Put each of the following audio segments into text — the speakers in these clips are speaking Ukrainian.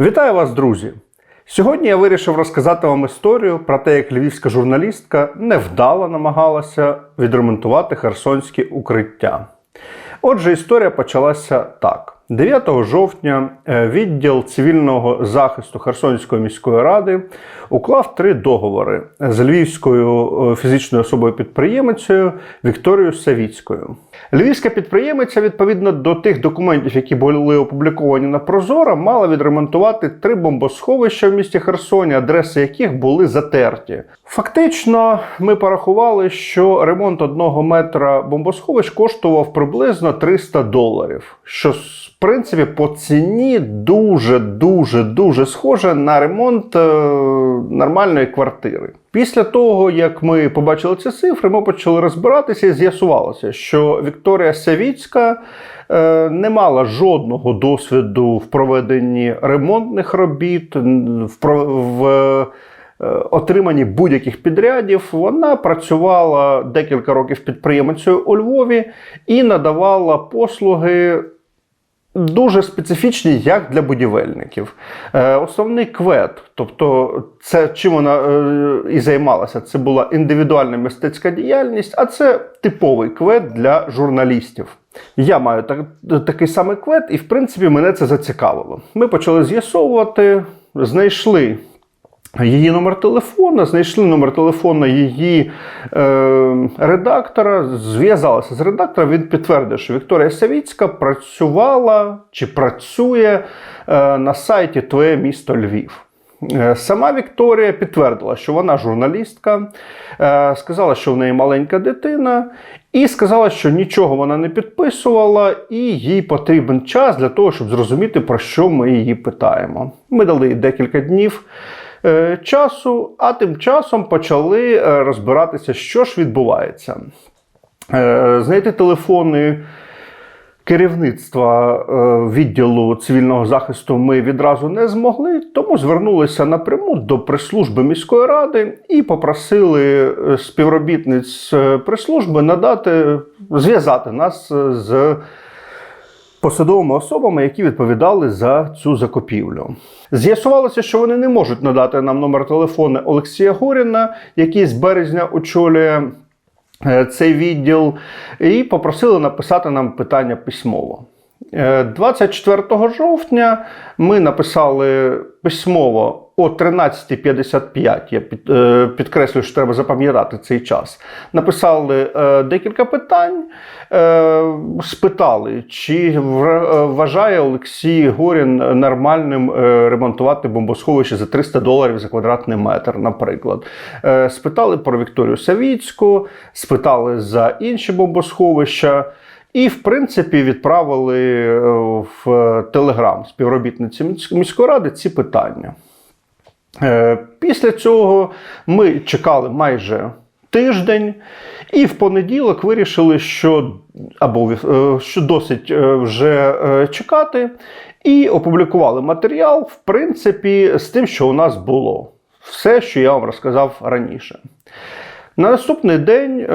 Вітаю вас, друзі! Сьогодні я вирішив розказати вам історію про те, як львівська журналістка невдало намагалася відремонтувати херсонські укриття. Отже, історія почалася так. 9 жовтня е, відділ цивільного захисту Херсонської міської ради уклав три договори з львівською е, фізичною особою підприємицею Вікторією Савіцькою. Львівська підприємиця, відповідно до тих документів, які були опубліковані на Прозоро, мала відремонтувати три бомбосховища в місті Херсоні, адреси яких були затерті. Фактично, ми порахували, що ремонт одного метра бомбосховищ коштував приблизно 300 доларів, що принципі по ціні дуже дуже схоже на ремонт е, нормальної квартири. Після того, як ми побачили ці цифри, ми почали розбиратися і з'ясувалося, що Вікторія Савіцька е, не мала жодного досвіду в проведенні ремонтних робіт, в, е, отриманні будь-яких підрядів. Вона працювала декілька років підприємицею у Львові і надавала послуги дуже специфічні, як для будівельників. Е, Основний квет, тобто це чим вона е, і займалася, це була індивідуальна мистецька діяльність, а це типовий квет для журналістів. Я маю так, такий самий квет, і в принципі мене це зацікавило. Ми почали з'ясовувати, знайшли її номер телефона, знайшли номер телефона її е, редактора, зв'язалися з редактором. Він підтвердив, що Вікторія Савіцька працювала чи працює е, на сайті Твоє місто Львів. Е, Сама Вікторія підтвердила, що вона журналістка, е, сказала, що в неї маленька дитина, і сказала, що нічого вона не підписувала, і їй потрібен час для того, щоб зрозуміти, про що ми її питаємо. Ми дали декілька днів часу, а тим часом почали е, розбиратися, що ж відбувається. Е, Знайти телефони керівництва е, відділу цивільного захисту ми відразу не змогли, тому звернулися напряму до прес-служби міської ради і попросили е, співробітниць е, прес-служби надати зв'язати нас е, з посадовими особами, які відповідали за цю закупівлю. З'ясувалося, що вони не можуть надати нам номер телефону Олексія Горіна, який з березня очолює е, цей відділ, і попросили написати нам питання письмово. Е, 24 жовтня ми написали письмово о 13.55. Я під, е, підкреслюю, що треба запам'ятати цей час. Написали е, декілька питань, е, спитали, чи е, вважає Олексій Горін нормальним е, ремонтувати бомбосховище за 300 доларів за квадратний метр, наприклад. Е, спитали про Вікторію Савіцьку, спитали за інші бомбосховища. І, в принципі, відправили е, в Телеграм співробітниці міської ради ці питання. Е, Після цього ми чекали майже тиждень, і в понеділок вирішили, що або е, що досить е, вже е, чекати, і опублікували матеріал, в принципі, з тим, що у нас було. Все, що я вам розказав раніше. На наступний день е,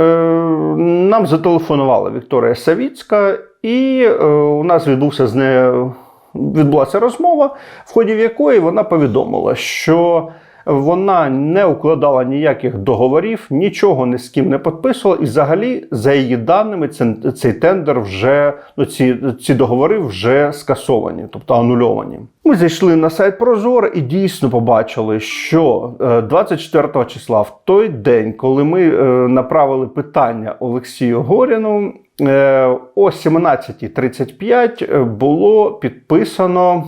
нам зателефонувала Вікторія Савіцька, і е, у нас відбувся з нею відбулася розмова, в ході якої вона повідомила, що вона не укладала ніяких договорів, нічого ні з ким не підписувала, і взагалі, за її даними, цей, тендер вже ну, ці, ці договори вже скасовані, тобто анульовані. Ми зайшли на сайт Прозоро і дійсно побачили, що е, 24 числа, в той день, коли ми е, направили питання Олексію Горіну, е, о 17.35 було підписано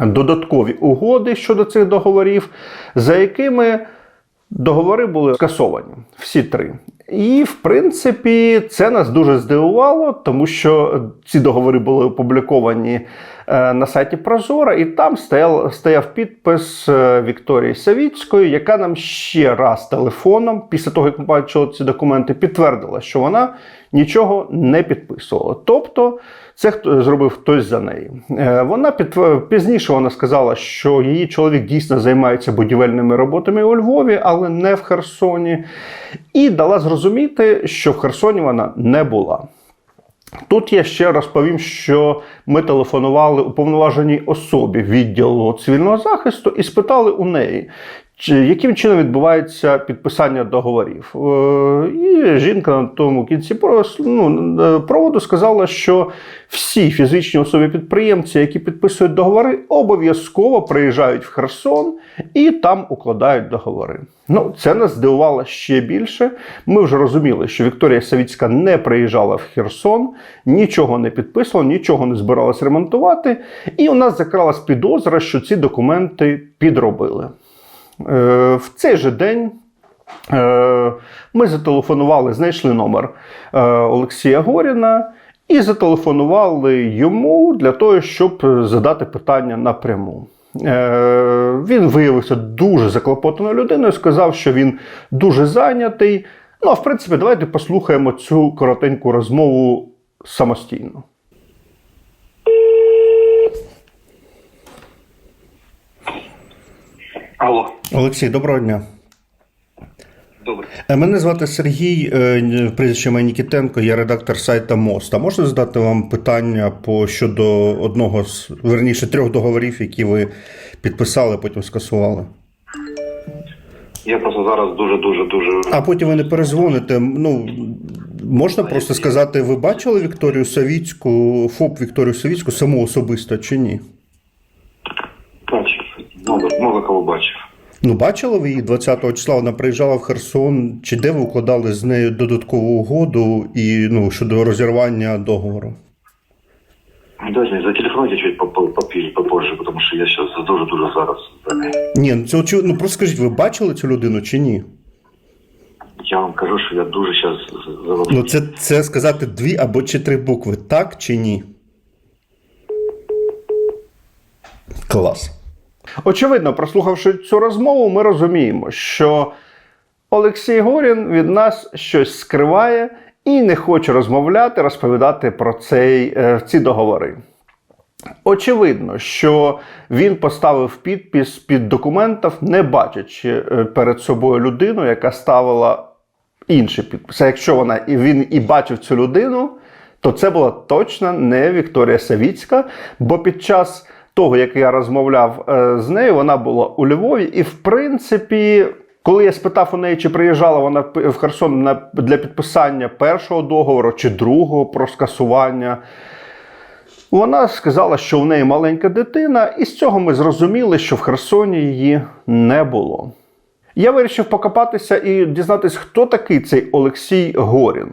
додаткові угоди щодо цих договорів, за якими договори були скасовані всі три. І, в принципі, це нас дуже здивувало, тому що ці договори були опубліковані на сайті Прозора, і там стояв, підпис е, Вікторії Савіцької, яка нам ще раз телефоном, після того, як ми бачили ці документи, підтвердила, що вона нічого не підписувала. Тобто, це хто зробив хтось за неї. Е, Вона підтв- пізніше вона сказала, що її чоловік дійсно займається будівельними роботами у Львові, але не в Херсоні. І дала зрозуміти, що в Херсоні вона не була. Тут я ще розповім, що ми телефонували уповноваженій особі відділу цивільного захисту і спитали у неї, яким чином відбувається підписання договорів. Е, І жінка на тому кінці ну, е, проводу сказала, що всі фізичні особи-підприємці, які підписують договори, обов'язково приїжджають в Херсон і там укладають договори. Ну, це нас здивувало ще більше. Ми вже розуміли, що Вікторія Савіцька не приїжджала в Херсон, нічого не підписувала, нічого не збиралась ремонтувати. І у нас закралась підозра, що ці документи підробили. Е, В цей же день е, ми зателефонували, знайшли номер е, Олексія Горіна і зателефонували йому для того, щоб задати питання напряму. Він виявився дуже заклопотаною людиною, сказав, що він дуже зайнятий. Ну, а в принципі, давайте послухаємо цю коротеньку розмову самостійно. Олексій, доброго дня. добре. Е, Мене звати Сергій, е, прізвище моє Нікітенко, я редактор сайта Мост. А можна задати вам питання по щодо одного з верніше трьох договорів, які ви підписали, потім скасували? Я просто зараз дуже дуже дуже А потім ви не перезвоните. Ну можна просто сказати, ви бачили Вікторію Савіцьку, ФОП Вікторію Савіцьку саму особисто чи ні? бачив. Много кого бачив. Ну, бачили ви її 20-го числа, вона приїжджала в Херсон, чи де ви укладали з нею додаткову угоду і ну щодо розірвання договору? Зателефонуйте чуть попозже, тому що я зараз дуже-дуже зараз. Ні, ну це. Ну просто скажіть, ви бачили цю людину чи ні? Я вам кажу, що я дуже зараз заводив. Ну це, це сказати дві або чи три букви, так чи ні? Клас. Очевидно, прослухавши цю розмову, ми розуміємо, що Олексій Горін від нас щось скриває і не хоче розмовляти, розповідати про цей, е, ці договори. Очевидно, що він поставив підпис під документів, не бачачи е, перед собою людину, яка ставила інший підпис. Якщо вона і він і бачив цю людину, то це була точно не Вікторія Савіцька, бо під час того, як я розмовляв е, з нею, вона була у Львові, і в принципі. Коли я спитав у неї, чи приїжджала вона в Херсон для підписання першого договору чи другого про скасування, вона сказала, що в неї маленька дитина, і з цього ми зрозуміли, що в Херсоні її не було. Я вирішив покопатися і дізнатися, хто такий цей Олексій Горін.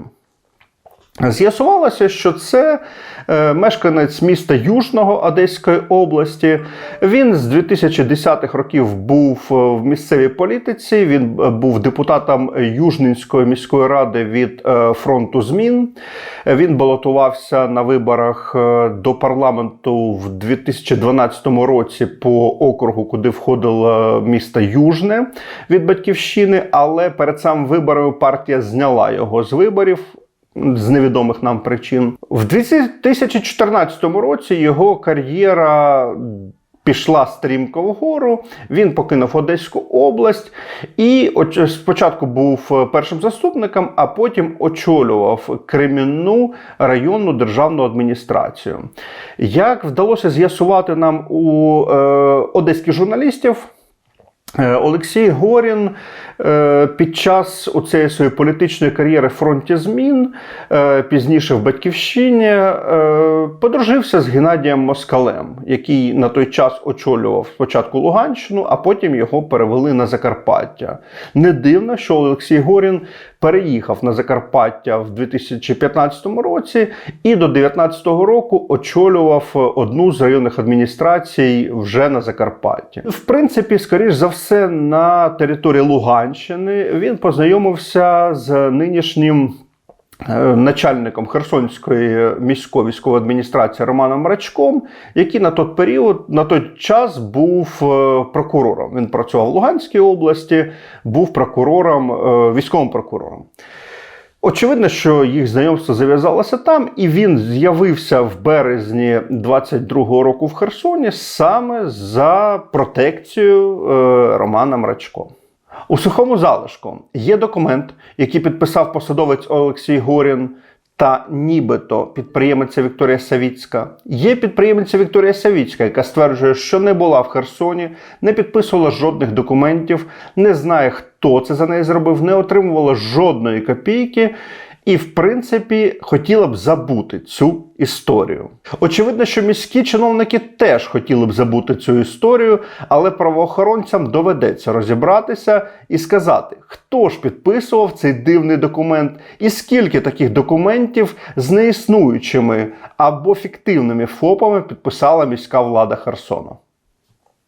З'ясувалося, що це е, мешканець міста Южного Одеської області. Він з 2010-х років був е, в місцевій політиці. Він е, був депутатом Южненської міської ради від фронту змін. Він балотувався на виборах до парламенту в 2012 році по округу, куди входило місто Южне від батьківщини. Але перед самим виборами партія зняла його з виборів з невідомих нам причин. В 2014 році його кар'єра пішла стрімко вгору. Він покинув Одеську область і оч- спочатку був першим заступником, а потім очолював Кремінну районну державну адміністрацію. Як вдалося з'ясувати нам у е, одеських журналістів, Е, Олексій Горін е, під час цієї своєї політичної кар'єри в фронті змін, е, пізніше в Батьківщині, е, подружився з Геннадієм Москалем, який на той час очолював спочатку Луганщину, а потім його перевели на Закарпаття. Не дивно, що Олексій Горін переїхав на Закарпаття в 2015 році і до 2019 року очолював одну з районних адміністрацій вже на Закарпатті. В принципі, скоріш за все, на території Луганщини він познайомився з нинішнім. Е, Начальником Херсонської міської військової адміністрації Романом Рачком, який на той період, на той час був е, прокурором. Він працював в Луганській області, був прокурором, е, військовим прокурором. Очевидно, що їх знайомство зав'язалося там, і він з'явився в березні 22-го року в Херсоні саме за протекцією е, Романа Мрачко. У сухому залишку є документ, який підписав посадовець Олексій Горін та нібито підприємиця Вікторія Савіцька. Є підприємиця Вікторія Савіцька, яка стверджує, що не була в Херсоні, не підписувала жодних документів, не знає, хто це за неї зробив, не отримувала жодної копійки. І, в принципі, хотіла б забути цю історію. Очевидно, що міські чиновники теж хотіли б забути цю історію, але правоохоронцям доведеться розібратися і сказати, хто ж підписував цей дивний документ, і скільки таких документів з неіснуючими або фіктивними ФОПами підписала міська влада Херсону.